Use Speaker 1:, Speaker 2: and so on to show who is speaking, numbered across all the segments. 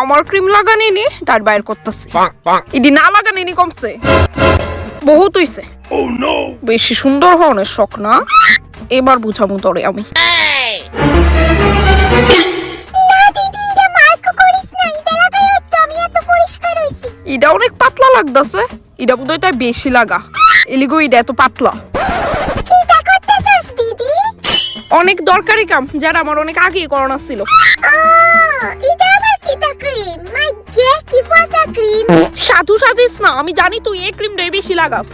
Speaker 1: আমার ক্রিম লাগানি নি তার বাইর করতেছি. ইডি না লাগানি নি কমছে। বহুত হইছে।
Speaker 2: Oh!
Speaker 1: বেশি সুন্দর হওয়ার শখ না। এবার বুঝাবো তোরে আমি। ইটা অনেক পাতলা লাগতাছে। ইটা বোধহয় তাই বেশি লাগা। এলিগো ইটা এত পাতলা। অনেক দরকারি কাম যারা আমার অনেক আগে করোনা ছিল। সাধু সাধিস না আমি জানি তুই এই ক্রিমটাই বেশি লাগাস।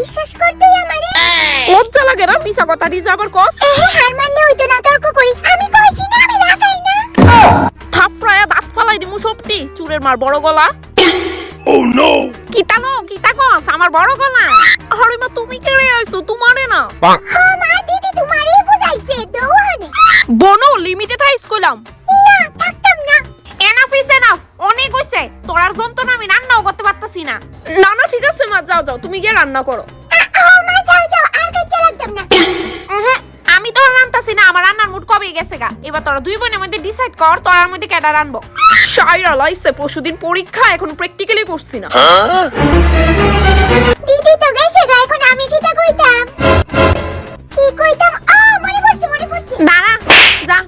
Speaker 3: বিশ্বাস কর তুই আমারে।
Speaker 1: লজ্জা লাগে না কথা দিছে আবার কস?
Speaker 3: হার হইতো না তর্ক করি। আমি কইছি না আমি লাগাই না।
Speaker 1: থাপড়ায়া দাঁত ফালাই দিমু সবটি চুরের মার বড় গলা।
Speaker 2: Oh no!
Speaker 1: কিতানো কিতা কস আমার বড় গলা। আরে মা তুমি কে রে আইছো? তোমারে না।
Speaker 2: Bonk.
Speaker 3: হ মা দিদি তোমারই বুঝাইছে দৌড়ানে।
Speaker 1: বনো লিমিটে থাইস কইলাম
Speaker 3: না থাকতাম না।
Speaker 1: এনাফ ইজ এনাফ অনেক হইছে। তোর আর যন্ত্রণা আমি রান্নাও করতে পারতাছি না। না না ঠিক আছে মা যাও যাও তুমি গিয়ে রান্না করো।
Speaker 3: মা যাও যাও আর লাগতাম না।
Speaker 1: আমি তো রান্তাছি না আমার রান্নার মুড কবে গেছে গা। এবার তোরা দুই বোনের মধ্যে ডিসাইড কর তোরার মধ্যে কেডা রানবো। সাইরা লাইছে পরশুদিন পরীক্ষা এখন প্র্যাকটিক্যালি করছি না।
Speaker 3: দিদি তো গেছে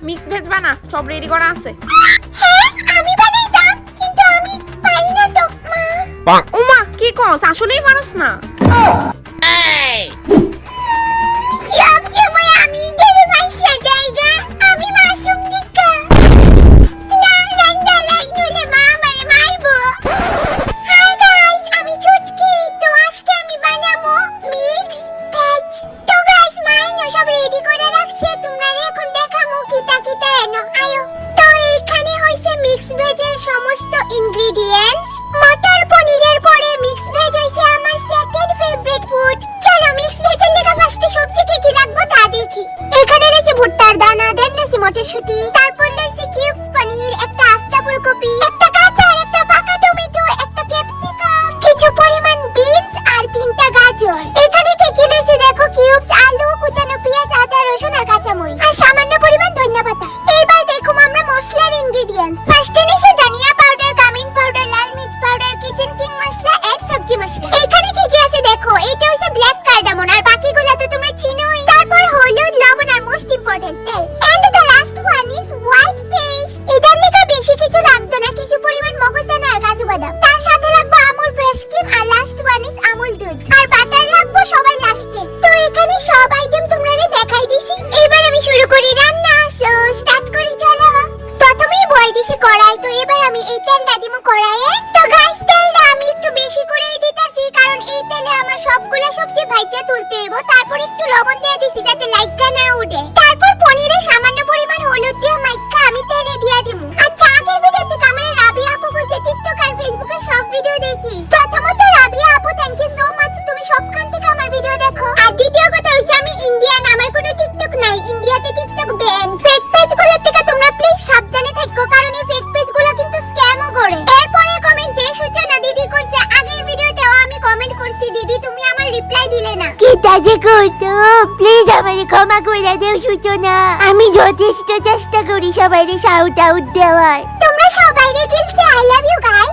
Speaker 1: মিক্স ভেজ বানা সব রেডি করা আছে।
Speaker 3: আমি বানাইতাম কিন্তু আমি পারি না তো মা.
Speaker 1: উমা কি কস? আসলেই মানুষ না।
Speaker 3: মটরশুঁটি তারপর লাস্ট আমুল দুধ। আর বাটার লাগবে সবাই লাস্টে তো এখানে সব আইটেম না কি তাজে করতো প্লিজ আমারে ক্ষমা করে দেও সূচনা। আমি যথেষ্ট চেষ্টা করি সবাইরে শাউট আউট দেওয়ার। তোমরা সবাইরে দিল আই লাভ ইউ গাইস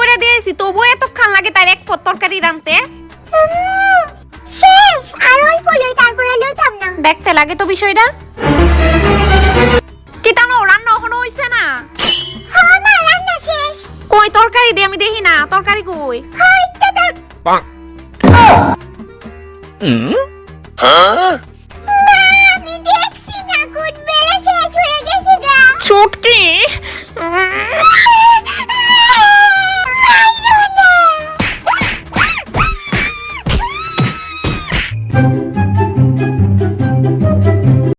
Speaker 3: করে
Speaker 1: দিয়েছি তবুও এতক্ষণ লাগে তার এক তরকারি রানতে
Speaker 3: শেষ আর অল্প লই তারপরে লইতাম না।
Speaker 1: দেখতে লাগে তো বিষয়টা। কি তানো রান্না এখনও হইছে না?
Speaker 3: হ্যাঁ মা রান্না শেষ।
Speaker 1: কই তরকারি দিয়ে আমি দেখি না তরকারি কই?
Speaker 3: হ্যাঁ তো তোর
Speaker 2: Huh?
Speaker 3: মা আমি দেখছি না কোন বেলা শেষ হয়ে গেছে গা।
Speaker 1: চুটকি